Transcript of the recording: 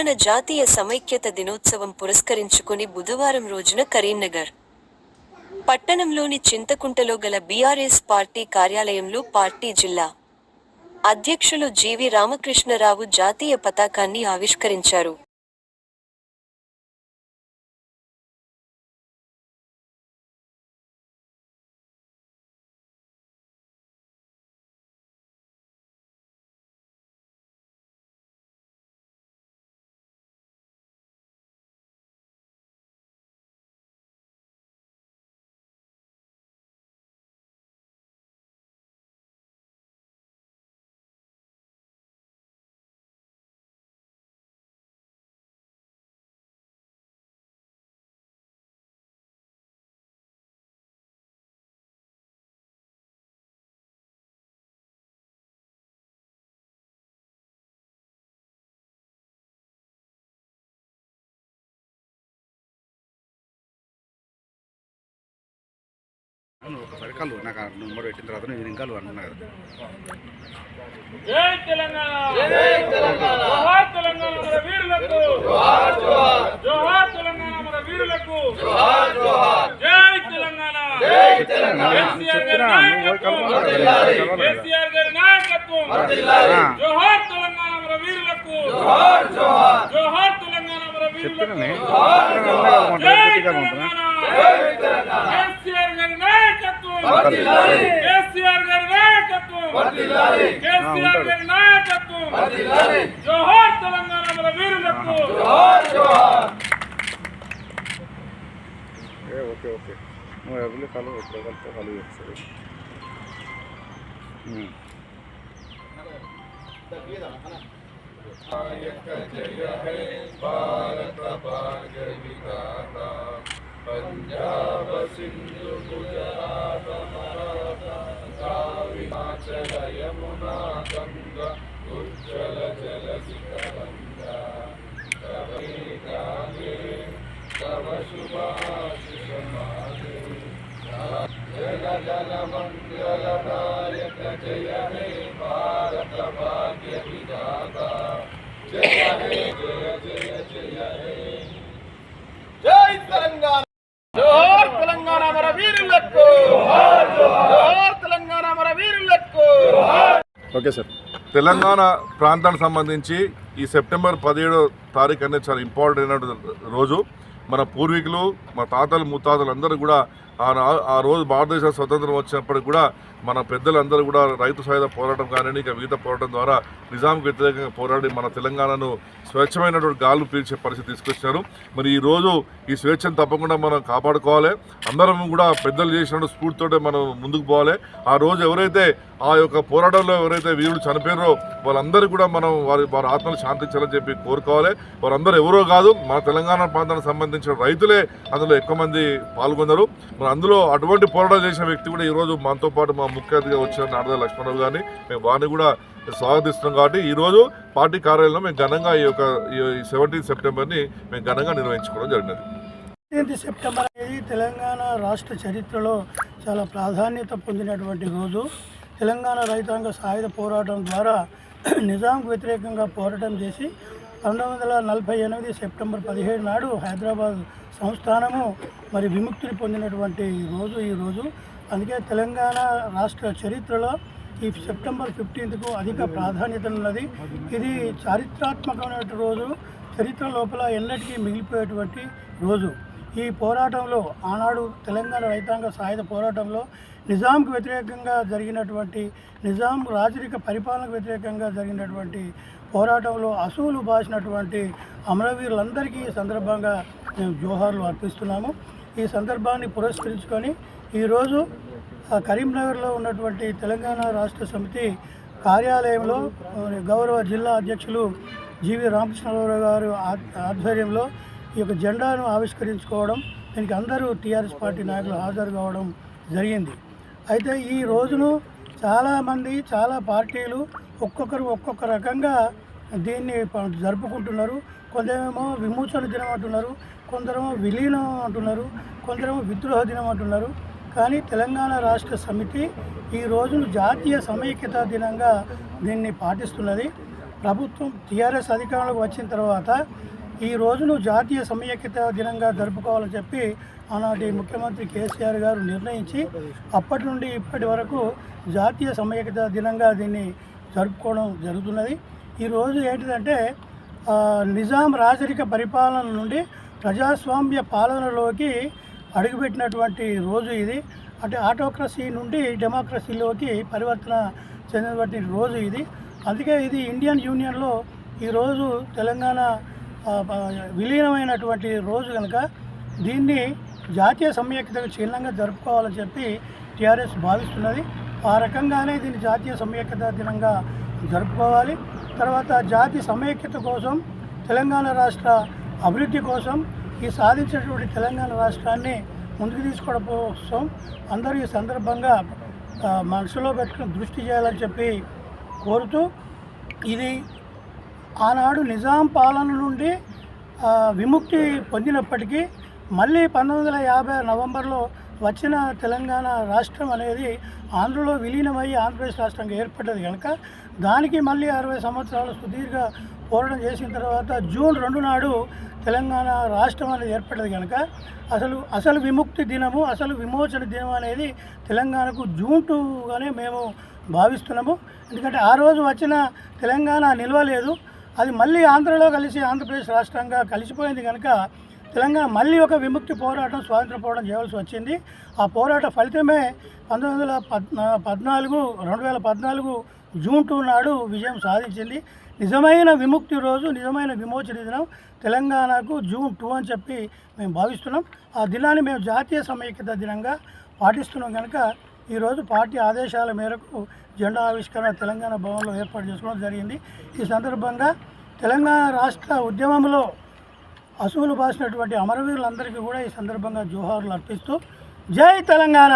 తెలంగాణ జాతీయ సమైక్యత దినోత్సవం పురస్కరించుకుని బుధవారం రోజున కరీంనగర్. పట్టణంలోని చింతకుంటలో గల బీఆర్ఎస్ పార్టీ కార్యాలయంలో పార్టీ జిల్లా అధ్యక్షులు జీవి రామకృష్ణరావు జాతీయ పతాకాన్ని ఆవిష్కరించారు. అవును ఒకసారి కలు నాకు నెంబర్ పెట్టిన తర్వాత నేను ఇంకా అన్నా కదా. జై తెలంగాణ! జై తెలంగాణ! జోహార్ తెలంగాణ మన వీరులకు! జోహార్ జోహార్! జోహార్ తెలంగాణ మన వీరులకు! జోహార్ జోహార్! జై తెలంగాణ! జై తెలంగాణ! కేసీఆర్ గారి నాయకత్వం! కేసీఆర్ గారి నాయకత్వం! జోహార్ తెలంగాణ మన వీరులకు! జోహార్ జోహార్! జోహార్ తెలంగాణ మన వీరులకు! జై తెలంగాణ! కేసీఆర్ గారి నాయకత్వం కేసీఆర్ గారి నాయకత్వం కేసీఆర్ గారి నాయకత్వం జోహార్ తెలంగాణ మన వీరులకు ఏ ఓకే ఓకే నువ్వు ఎవరి కలు ఎప్పుడు पंजाब सिंधु गुजरात मराठा काविनाचल यमुना गंगा उज्जल जल सिकरंगा कवे काले तव शुभाशिष मागे जल जल मंगलदायक जय हे भारत भाग्य विधाता जय हे जय जय जय हे जय तेलंगाना ఓకే సార్. తెలంగాణ ప్రాంతానికి సంబంధించి ఈ సెప్టెంబర్ పదిహేడో తారీఖు అనేది చాలా ఇంపార్టెంట్ అయిన రోజు. మన పూర్వీకులు మా తాతలు ముత్తాతలు అందరూ కూడా ఆ ఆ రోజు భారతదేశ స్వతంత్రం వచ్చినప్పటికి కూడా మన పెద్దలందరూ కూడా రైతు సాయుధ పోరాటం కానీ ఇంకా మిగతా పోరాటం ద్వారా నిజాంకు వ్యతిరేకంగా పోరాడి మన తెలంగాణను స్వచ్ఛమైనటువంటి గాలు పీల్చే పరిస్థితి తీసుకొచ్చారు మరి ఈ రోజు ఈ స్వేచ్ఛను తప్పకుండా మనం కాపాడుకోవాలి. అందరం కూడా పెద్దలు చేసిన స్ఫూర్తితోటే మనం ముందుకు పోవాలి. ఆ రోజు ఎవరైతే ఆ యొక్క పోరాటంలో ఎవరైతే వీరుడు చనిపోయారో వాళ్ళందరూ కూడా మనం వారి వారి ఆత్మలు శాంతించాలని చెప్పి కోరుకోవాలి. వారందరూ ఎవరో కాదు మన తెలంగాణ ప్రాంతానికి సంబంధించిన రైతులే అందులో ఎక్కువ మంది పాల్గొన్నారు. మన అందులో అటువంటి పోరాటం చేసిన వ్యక్తి కూడా ఈరోజు మనతో పాటు మా ముఖ్య అతిథిగా వచ్చిన నారద లక్ష్మణరావు గారిని మేము వారిని కూడా స్వాగతిస్తున్నాం కాబట్టి ఈరోజు పార్టీ కార్యాలయంలో మేము ఘనంగా ఈ యొక్క ఈ సెవెంటీన్ సెప్టెంబర్ని మేము ఘనంగా నిర్వహించుకోవడం జరిగినది. సెవెంటీన్త్ సెప్టెంబర్ అనేది తెలంగాణ రాష్ట్ర చరిత్రలో చాలా ప్రాధాన్యత పొందినటువంటి రోజు. తెలంగాణ రైతాంగ సాయుధ పోరాటం ద్వారా నిజాంకు వ్యతిరేకంగా పోరాటం చేసి పంతొమ్మిది వందల నలభై ఎనిమిది సెప్టెంబర్ పదిహేడు నాడు హైదరాబాద్ సంస్థానము మరి విముక్తిని పొందినటువంటి రోజు ఈ రోజు. అందుకే తెలంగాణ రాష్ట్ర చరిత్రలో ఈ సెప్టెంబర్ ఫిఫ్టీన్త్కు అధిక ప్రాధాన్యత ఉన్నది ఇది చారిత్రాత్మకమైన రోజు. చరిత్ర లోపల ఎన్నటికీ మిగిలిపోయేటువంటి రోజు. ఈ పోరాటంలో ఆనాడు తెలంగాణ రైతాంగ సాయుధ పోరాటంలో నిజాంకు వ్యతిరేకంగా జరిగినటువంటి నిజాం రాజరిక పరిపాలనకు వ్యతిరేకంగా జరిగినటువంటి పోరాటంలో అసూలు బాసినటువంటి అమరవీరులందరికీ ఈ సందర్భంగా మేము జోహార్లు అర్పిస్తున్నాము. ఈ సందర్భాన్ని పురస్కరించుకొని ఈరోజు ఆ కరీంనగర్లో ఉన్నటువంటి తెలంగాణ రాష్ట్ర సమితి కార్యాలయంలో గౌరవ జిల్లా అధ్యక్షులు జీవి రామకృష్ణరావు గారు ఆధ్వర్యంలో ఈ యొక్క జెండాను ఆవిష్కరించుకోవడం దీనికి అందరూ టీఆర్ఎస్ పార్టీ నాయకులు హాజరు కావడం జరిగింది. అయితే ఈ రోజును చాలామంది చాలా పార్టీలు ఒక్కొక్కరు ఒక్కొక్క రకంగా దీన్ని జరుపుకుంటున్నారు. కొందరేమో విమోచన దినం అంటున్నారు కొందరేమో విలీనం అంటున్నారు కొందరేమో విద్రోహ దినం అంటున్నారు. కానీ తెలంగాణ రాష్ట్ర సమితి ఈ రోజును జాతీయ సమైక్యత దినంగా దీన్ని పాటిస్తున్నది. ప్రభుత్వం టీఆర్ఎస్ అధికారంలోకి వచ్చిన తర్వాత ఈ రోజును జాతీయ సమైక్యత దినంగా జరుపుకోవాలని చెప్పి ఆనాటి ముఖ్యమంత్రి కేసీఆర్ గారు నిర్ణయించి అప్పటి నుండి ఇప్పటి వరకు జాతీయ సమైక్యత దినంగా దీన్ని జరుపుకోవడం జరుగుతున్నది. ఈరోజు ఏంటిదంటే నిజాం రాజరిక పరిపాలన నుండి ప్రజాస్వామ్య పాలనలోకి అడుగుపెట్టినటువంటి రోజు ఇది. అంటే ఆటోక్రసీ నుండి డెమోక్రసీలోకి పరివర్తన చెందినటువంటి రోజు ఇది. అందుకే ఇది ఇండియన్ యూనియన్లో ఈరోజు తెలంగాణ విలీనమైనటువంటి రోజు కనుక దీన్ని జాతీయ సమైక్యతకు చిహ్నంగా జరుపుకోవాలని చెప్పి టీఆర్ఎస్ భావిస్తున్నది. ఆ రకంగానే దీన్ని జాతీయ సమైక్యత దినంగా జరుపుకోవాలి. తర్వాత జాతి సమైక్యత కోసం తెలంగాణ రాష్ట్ర అభివృద్ధి కోసం ఈ సాధించినటువంటి తెలంగాణ రాష్ట్రాన్ని ముందుకు తీసుకోవడం కోసం అందరూ ఈ సందర్భంగా మనసులో పెట్టుకుని దృష్టి చేయాలని చెప్పి కోరుతూ ఇది ఆనాడు నిజాం పాలన నుండి విముక్తి పొందినప్పటికీ మళ్ళీ పంతొమ్మిది వందల యాభై నవంబర్లో వచ్చిన తెలంగాణ రాష్ట్రం అనేది ఆంధ్రలో విలీనమయ్యి ఆంధ్రప్రదేశ్ రాష్ట్రంగా ఏర్పడ్డది కనుక దానికి మళ్ళీ అరవై సంవత్సరాలు సుదీర్ఘ పోరాటం చేసిన తర్వాత జూన్ రెండు నాడు తెలంగాణ రాష్ట్రం అనేది ఏర్పడ్డది కనుక అసలు అసలు విముక్తి దినము అసలు విమోచన దినం అనేది తెలంగాణకు జూన్ టూగానే మేము భావిస్తున్నాము. ఎందుకంటే ఆ రోజు వచ్చిన తెలంగాణ నిలవలేదు. అది మళ్ళీ ఆంధ్రలో కలిసి ఆంధ్రప్రదేశ్ రాష్ట్రంగా కలిసిపోయింది కనుక తెలంగాణ మళ్ళీ ఒక విముక్తి పోరాటం స్వాతంత్ర పోరాటం చేయవలసి వచ్చింది. ఆ పోరాట ఫలితమే పంతొమ్మిది వందల పద్నా పద్నాలుగు రెండు వేల పద్నాలుగు జూన్ టూ నాడు విజయం సాధించింది. నిజమైన విముక్తి రోజు నిజమైన విమోచన దినం తెలంగాణకు జూన్ టూ అని చెప్పి మేము భావిస్తున్నాం. ఆ దినాన్ని మేము జాతీయ సమైక్యత దినంగా పాటిస్తున్నాం కనుక ఈరోజు పార్టీ ఆదేశాల మేరకు జెండా ఆవిష్కరణ తెలంగాణ భవన్లో ఏర్పాటు చేసుకోవడం జరిగింది. ఈ సందర్భంగా తెలంగాణ రాష్ట్ర ఉద్యమంలో అసువులు బాసినటువంటి అమరవీరులందరికీ కూడా ఈ సందర్భంగా జోహార్లు అర్పిస్తూ జై తెలంగాణ!